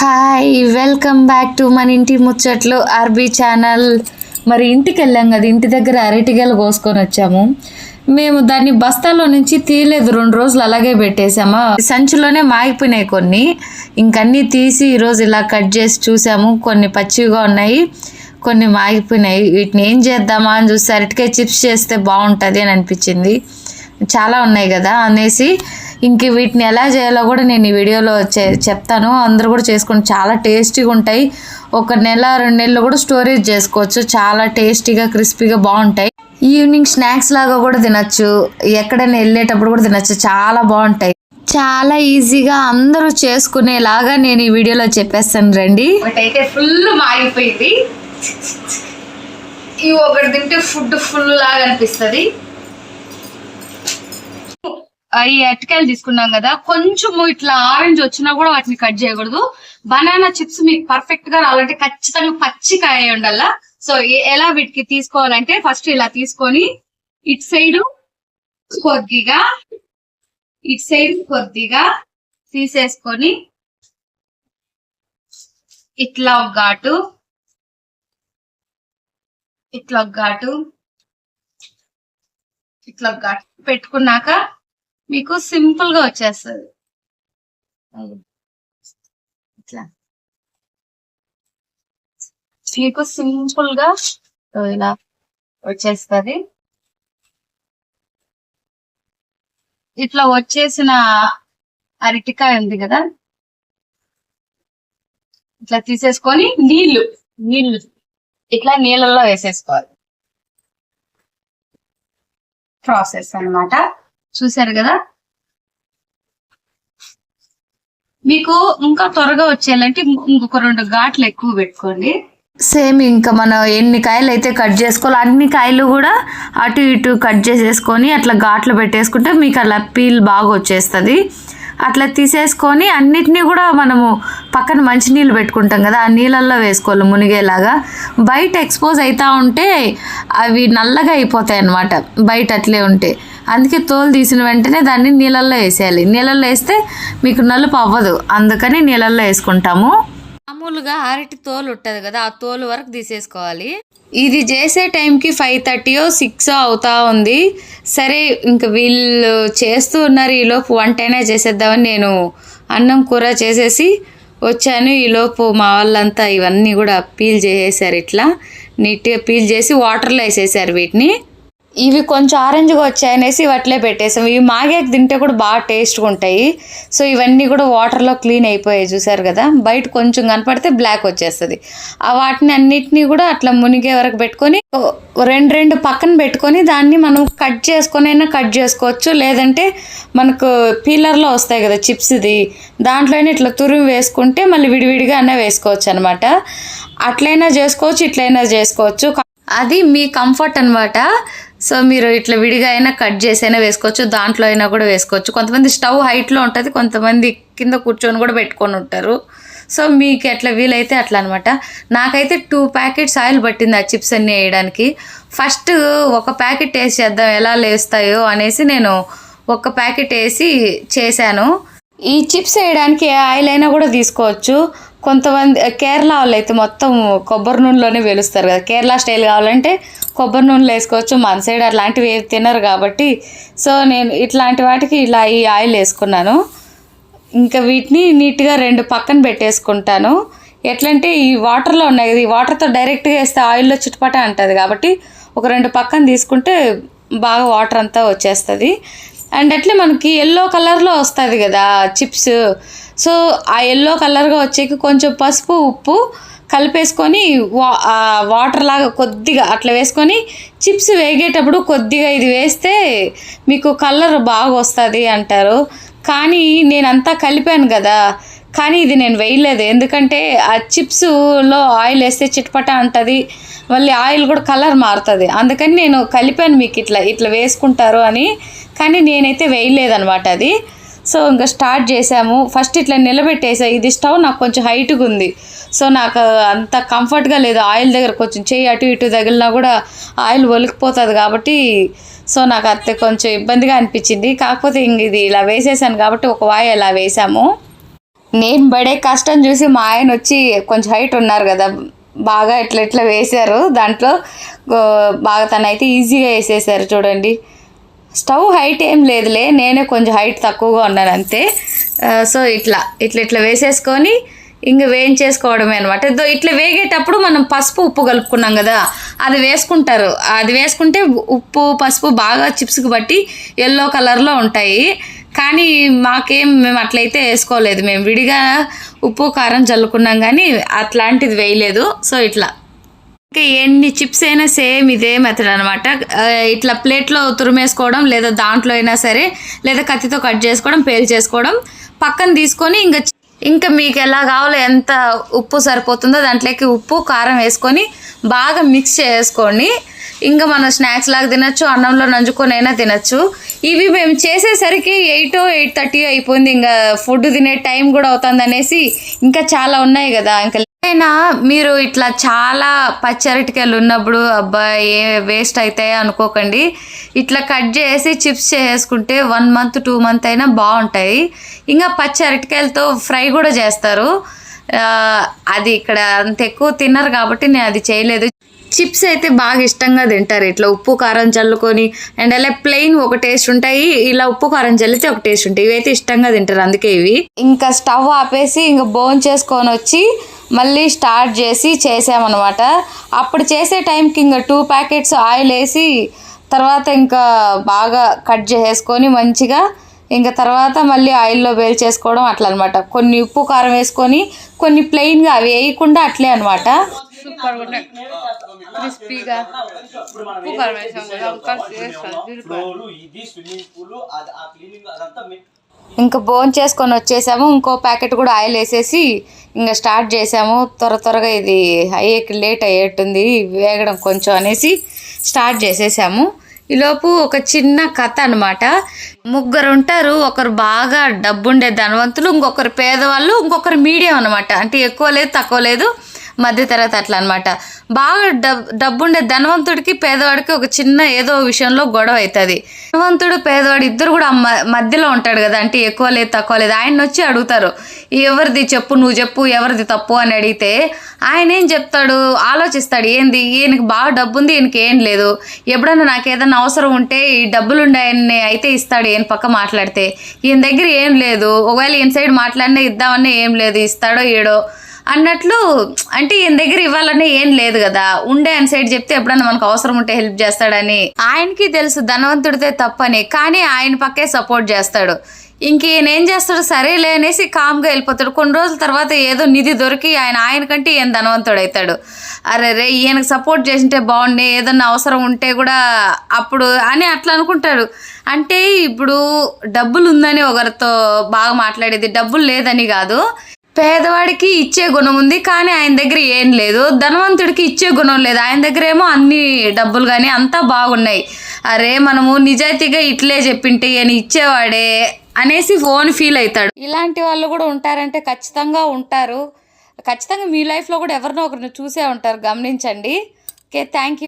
Hi welcome back to మన ఇంటి ముచ్చట్లు ఆర్బీ ఛానల్ మరి ఇంటికి వెళ్ళాం కదా ఇంటి దగ్గర అరటిగలు కోసుకొని వచ్చాము. మేము దాన్ని బస్తాలో నుంచి తీయలేదు రెండు రోజులు అలాగే పెట్టేశామా? సంచిలోనే మాగిపోయినాయి కొన్ని. ఇంకన్నీ తీసి ఈరోజు ఇలా కట్ చేసి చూసాము. కొన్ని పచ్చివిగా ఉన్నాయి కొన్ని మాగిపోయినాయి. వీటిని ఏం చేద్దామా అని చూస్తే అరటికాయ చిప్స్ చేస్తే బాగుంటుంది అని అనిపించింది. చాలా ఉన్నాయి కదా అనేసి ఇంక వీటిని ఎలా చేయాలో కూడా నేను ఈ వీడియోలో చే- చెప్తాను. అందరూ కూడా చేసుకుని చాలా టేస్టీగా ఉంటాయి. ఒక నెల రెండు నెలలు కూడా స్టోరేజ్ చేసుకోవచ్చు. చాలా టేస్టీగా క్రిస్పీగా బాగుంటాయి. ఈవినింగ్ స్నాక్స్ లాగా కూడా తినచ్చు. ఎక్కడైనా వెళ్ళేటప్పుడు కూడా తినచ్చు. చాలా బాగుంటాయి. చాలా ఈజీగా అందరూ చేసుకునేలాగా నేను ఈ వీడియోలో చెప్పేస్తాను రండి. ఒకటైతే ఫుల్ మాగిపోయింది. ఇవి ఒకటి తింటే ఫుడ్ ఫుల్ లాగా అనిపిస్తుంది. ఈ అరటికాయలు తీసుకున్నాం కదా కొంచెం ఇట్లా ఆరెంజ్ వచ్చినా కూడా వాటిని కట్ చేయకూడదు. బనానా చిప్స్ మీకు పర్ఫెక్ట్గా రావాలంటే ఖచ్చితంగా పచ్చికాయ ఉండాల? సో ఎలా వీటికి తీసుకోవాలంటే ఫస్ట్ ఇలా తీసుకొని ఇటు సైడ్ కొద్దిగా ఇటు సైడ్ కొద్దిగా తీసేసుకొని ఇట్లా ఒక ఘాటు ఇట్లా ఒక ఘాటు ఇట్లా ఒక ఘాటు పెట్టుకున్నాక మీకు సింపుల్గా వచ్చేస్తుంది. ఇట్లా. మీకు సింపుల్గా ఇలా వచ్చేస్తుంది. ఇట్లా వచ్చేసిన అరటికాయ ఉంది కదా? ఇట్లా తీసేసుకొని నీళ్ళు నీళ్ళు ఇట్లా నీళ్ళల్లో వేసేసుకోవాలి. ప్రాసెస్ అన్నమాట. చూసారు కదా? మీకు ఇంకా త్వరగా వచ్చేయాలంటే ఇంకొక రెండు ఘాట్లు ఎక్కువ పెట్టుకోండి. సేమ్ ఇంకా మనం ఎన్ని కాయలు అయితే కట్ చేసుకోవాలో అన్ని కాయలు కూడా అటు ఇటు కట్ చేసేసుకొని అట్లా ఘాట్లు పెట్టేసుకుంటే మీకు అలా పీల్ బాగా వచ్చేస్తుంది. అట్లా తీసేసుకొని అన్నిటినీ కూడా మనము పక్కన మంచినీళ్ళు పెట్టుకుంటాం కదా ఆ నీళ్ళల్లో వేసుకోవాలి మునిగేలాగా. బయట ఎక్స్పోజ్ అవుతూ ఉంటే అవి నల్లగా అయిపోతాయి అన్నమాట బయట అట్లే ఉంటే. అందుకే తోలు తీసిన వెంటనే దాన్ని నీళ్ళల్లో వేసేయాలి. నీళ్ళల్లో వేస్తే మీకు నలుపు అవ్వదు. అందుకని నీళ్ళల్లో వేసుకుంటాము. మామూలుగా అరటి తోలు ఉంటుంది కదా ఆ తోలు వరకు తీసేసుకోవాలి. ఇది చేసే టైంకి ఫైవ్ థర్టీయో సిక్స్ అవుతా ఉంది. సరే ఇంక వీళ్ళు చేస్తూ ఉన్నారు ఈలోపు వంటైనా చేసేద్దామని నేను అన్నం కూర చేసేసి వచ్చాను. ఈలోపు మా వాళ్ళంతా ఇవన్నీ కూడా పీల్ చేసేసారు ఇట్లా. నీట్గా పీల్ చేసి వాటర్లో వేసేసారు వీటిని. ఇవి కొంచెం ఆరెంజ్గా వచ్చాయనేసి అట్లే పెట్టేసాం. ఇవి మాగాక తింటే కూడా బాగా టేస్ట్గా ఉంటాయి. సో ఇవన్నీ కూడా వాటర్లో క్లీన్ అయిపోయాయి చూసారు కదా? బయట కొంచెం కనపడితే బ్లాక్ వచ్చేస్తుంది. ఆ వాటిని అన్నిటినీ కూడా అట్లా మునిగే వరకు పెట్టుకొని రెండు రెండు పక్కన పెట్టుకొని దాన్ని మనం కట్ చేసుకొని అయినా కట్ చేసుకోవచ్చు. లేదంటే మనకు పీలర్లో వస్తాయి కదా చిప్స్ది దాంట్లోనే ఇట్లా తురిమి వేసుకుంటే మళ్ళీ విడివిడిగా అన్న వేసుకోవచ్చు అనమాట అట్లయినా చేసుకోవచ్చు ఇట్లయినా చేసుకోవచ్చు. అది మీ కంఫర్ట్ అన్నమాట. సో మీరు ఇట్లా విడిగా అయినా కట్ చేసి అయినా వేసుకోవచ్చు దాంట్లో అయినా కూడా వేసుకోవచ్చు. కొంతమంది స్టవ్ హైట్లో ఉంటుంది కొంతమంది కింద కూర్చొని కూడా పెట్టుకొని ఉంటారు. సో మీకు ఎట్లా వీలైతే అట్లా అనమాట నాకైతే టూ ప్యాకెట్స్ ఆయిల్ పట్టింది ఆ చిప్స్ అన్నీ వేయడానికి. ఫస్ట్ ఒక ప్యాకెట్ వేసి చేద్దాం ఎలా లేస్తాయో అనేసి నేను ఒక ప్యాకెట్ వేసి చేశాను. ఈ చిప్స్ వేయడానికి ఏ ఆయిల్ అయినా కూడా తీసుకోవచ్చు. కొంతమంది కేరళ వాళ్ళు అయితే మొత్తం కొబ్బరి నూనెలోనే వేలుస్తారు కదా. కేరళ స్టైల్ కావాలంటే కొబ్బరి నూనెలో వేసుకోవచ్చు మన సైడ్ అట్లాంటివి ఏవి తినరు కాబట్టి. సో నేను ఇట్లాంటి వాటికి ఇలా ఈ ఆయిల్ వేసుకున్నాను. ఇంకా వీటిని నీట్గా రెండు పక్కన పెట్టేసుకుంటాను. ఎట్లంటే ఈ వాటర్లో ఉన్నాయి కదా ఈ వాటర్తో డైరెక్ట్గా వేస్తే ఆయిల్లో చిటపట అంటుంది కాబట్టి ఒక రెండు పక్కన తీసుకుంటే బాగా వాటర్ అంతా వచ్చేస్తుంది. అండ్ అట్లే మనకి ఎల్లో కలర్లో వస్తుంది కదా చిప్స్. సో ఆ ఎల్లో కలర్గా వచ్చేకి కొంచెం పసుపు ఉప్పు కలిపేసుకొని వా వాటర్ లాగా కొద్దిగా అట్లా వేసుకొని చిప్స్ వేగేటప్పుడు కొద్దిగా ఇది వేస్తే మీకు కలర్ బాగా వస్తుంది అంటారు. కానీ నేనంతా కలిపాను కదా కానీ ఇది నేను వేయలేదు. ఎందుకంటే ఆ చిప్స్లో ఆయిల్ వేస్తే చిట్పట అంటుంది మళ్ళీ ఆయిల్ కూడా కలర్ మారుతుంది. అందుకని నేను కలిపాను మీకు ఇట్లా ఇట్లా వేసుకుంటారు అని కానీ నేనైతే వేయలేదనమాట అది. సో ఇంకా స్టార్ట్ చేసాము ఫస్ట్ ఇట్లా నిలబెట్టేసా. ఇది స్టవ్ నాకు కొంచెం హైట్గా ఉంది. సో నాకు అంత కంఫర్ట్గా లేదు. ఆయిల్ దగ్గర కొంచెం చేయి అటు ఇటు తగిలినా కూడా ఆయిల్ ఒలికిపోతుంది కాబట్టి సో నాకు అంతే కొంచెం ఇబ్బందిగా అనిపించింది. కాకపోతే ఇంక ఇది ఇలా వేసేసాను కాబట్టి ఒక వాయి ఇలా వేసాము. నేను పడే కష్టం చూసి మా ఆయన వచ్చి కొంచెం హైట్ ఉన్నారు కదా బాగా ఇట్లా ఇట్లా వేశారు. దాంట్లో బాగా బాగా తనైతే ఈజీగా వేసేసారు చూడండి. స్టవ్ హైట్ ఏం లేదులే నేనే కొంచెం హైట్ తక్కువగా ఉన్నాను అంతే. సో ఇట్లా ఇట్లా ఇట్లా వేసేసుకొని ఇంక వేయించేసుకోవడమే అనమాట ఇట్లా వేగేటప్పుడు మనం పసుపు ఉప్పు కలుపుకున్నాం కదా అది వేసుకుంటారు. అది వేసుకుంటే ఉప్పు పసుపు బాగా చిప్స్కి బట్టి ఎల్లో కలర్లో ఉంటాయి. కానీ మాకేం మేము అట్లయితే వేసుకోలేదు. మేము విడిగా ఉప్పు కారం చల్లుకున్నాం కానీ అట్లాంటిది వేయలేదు. సో ఇట్లా. ఇంకా ఎన్ని చిప్స్ అయినా సేమ్ ఇదే మెథడ్ అనమాట ఇట్లా ప్లేట్లో తురిమేసుకోవడం లేదా దాంట్లో అయినా సరే లేదా కత్తితో కట్ చేసుకోవడం పేల్ చేసుకోవడం పక్కన తీసుకొని ఇంకా ఇంకా మీకు ఎలా కావాలో ఎంత ఉప్పు సరిపోతుందో దాంట్లోకి ఉప్పు కారం వేసుకొని బాగా మిక్స్ చేసుకోండి. ఇంకా మనం స్నాక్స్ లాగా తినచ్చు అన్నంలో నంజుకొని అయినా తినచ్చు. ఇవి మేము చేసేసరికి ఎయిట్ ఎయిట్ థర్టీ అయిపోయింది. ఇంకా ఫుడ్ తినే టైం కూడా అవుతుంది అనేసి ఇంకా చాలా ఉన్నాయి కదా. ఇంకా ఎప్పుడైనా మీరు ఇట్లా చాలా పచ్చరటికాయలు ఉన్నప్పుడు అబ్బా ఏ వేస్ట్ అవుతాయో అనుకోకండి. ఇట్లా కట్ చేసి చిప్స్ చేసుకుంటే వన్ మంత్ టూ మంత్ అయినా బాగుంటాయి. ఇంకా పచ్చి అరటికాయలతో ఫ్రై కూడా చేస్తారు. అది ఇక్కడ అంత ఎక్కువ తిన్నారు కాబట్టి నేను అది చేయలేదు. చిప్స్ అయితే బాగా ఇష్టంగా తింటారు. ఇట్లా ఉప్పు కారం చల్లుకొని అండ్ అలా ప్లెయిన్ ఒక టేస్ట్ ఉంటాయి. ఇలా ఉప్పు కారం చల్లితే ఒక టేస్ట్ ఉంటాయి. ఇవైతే ఇష్టంగా తింటారు అందుకే ఇవి. ఇంకా స్టవ్ ఆపేసి ఇంకా బోన్ చేసుకొని వచ్చి మళ్ళీ స్టార్ట్ చేసి చేసామన్నమాట. అప్పుడు చేసే టైంకి ఇంకా టూ ప్యాకెట్స్ ఆయిల్ వేసి తర్వాత ఇంకా బాగా కట్ చేసేసుకొని మంచిగా ఇంకా తర్వాత మళ్ళీ ఆయిల్లో వేల్ చేసుకోవడం అట్లా అనమాట కొన్ని ఉప్పు కారం వేసుకొని కొన్ని ప్లెయిన్గా అవి వేయకుండా అట్లే అనమాట సూపర్ ఉన్నాయి క్రిస్పీగా ఉప్పు వేసాం కదా ఇంకా బోన్ చేసుకొని వచ్చేసాము. ఇంకో ప్యాకెట్ కూడా ఆయిల్ వేసేసి ఇంకా స్టార్ట్ చేసాము. త్వర త్వరగా ఇది అయ్యేకి లేట్ అయ్యేట్టుంది. వేగడం కొంచెం అనేసి స్టార్ట్ చేసేసాము. ఈలోపు ఒక చిన్న కథ అనమాట ముగ్గురు ఉంటారు. ఒకరు బాగా డబ్బుండే ధనవంతులు ఇంకొకరు పేదవాళ్ళు ఇంకొకరు మీడియం అనమాట అంటే ఎక్కువ లేదు తక్కువ లేదు. మధ్య తరగతి అట్లా అనమాట బాగా డబ్ డబ్బుండే ధనవంతుడికి పేదవాడికి ఒక చిన్న ఏదో విషయంలో గొడవ అవుతుంది ధనవంతుడు పేదవాడు ఇద్దరు కూడా మధ్యలో ఉంటాడు కదా అంటే ఎక్కువ లేదు తక్కువ లేదు. ఆయన వచ్చి అడుగుతారు ఎవరిది చెప్పు నువ్వు చెప్పు ఎవరిది తప్పు? అని అడిగితే ఆయన ఏం చెప్తాడు? ఆలోచిస్తాడు ఏంది? ఈయనకి బాగా డబ్బు ఉంది ఈయనకి ఏం లేదు. ఎప్పుడన్నా నాకు ఏదైనా అవసరం ఉంటే ఈ డబ్బులు ఉండే అయితే ఇస్తాడు ఈయన పక్క మాట్లాడితే. ఈయన దగ్గర ఏం లేదు. ఒకవేళ ఈయన సైడ్ మాట్లాడినా ఇద్దామన్నా ఏం లేదు ఇస్తాడో ఏడో అన్నట్లు అంటే ఈయన దగ్గర ఇవ్వాలని ఏం లేదు కదా. ఉండే అని సైడ్ చెప్తే ఎప్పుడన్నా మనకు అవసరం ఉంటే హెల్ప్ చేస్తాడని. ఆయనకి తెలుసు ధనవంతుడితే తప్పని. కానీ ఆయన పక్కే సపోర్ట్ చేస్తాడు. ఇంక ఈయన ఏం చేస్తాడు సరేలే అనేసి కామ్గా వెళ్ళిపోతాడు. కొన్ని రోజుల తర్వాత ఏదో నిధి దొరికి ఆయన ఆయన కంటే ఈయన ధనవంతుడు అవుతాడు. అరే రే ఈయనకు సపోర్ట్ చేసింటే బాగుండే ఏదన్నా అవసరం ఉంటే కూడా అప్పుడు అని అట్లా అనుకుంటాడు. అంటే ఇప్పుడు డబ్బులు ఉందని ఒకరితో బాగా మాట్లాడేది డబ్బులు లేదని కాదు. పేదవాడికి ఇచ్చే గుణం ఉంది కానీ ఆయన దగ్గర ఏం లేదు. ధనవంతుడికి ఇచ్చే గుణం లేదు. ఆయన దగ్గర ఏమో అన్ని డబ్బులు కానీ అంతా బాగున్నాయి. అరే మనము నిజాయితీగా ఇట్లే చెప్పింటే అని ఇచ్చేవాడే అనేసి ఫోన్ ఫీల్ అవుతాడు. ఇలాంటి వాళ్ళు కూడా ఉంటారంటే ఖచ్చితంగా ఉంటారు. ఖచ్చితంగా మీ లైఫ్లో కూడా ఎవరినో ఒకరిని చూసే ఉంటారు. గమనించండి. Okay thank you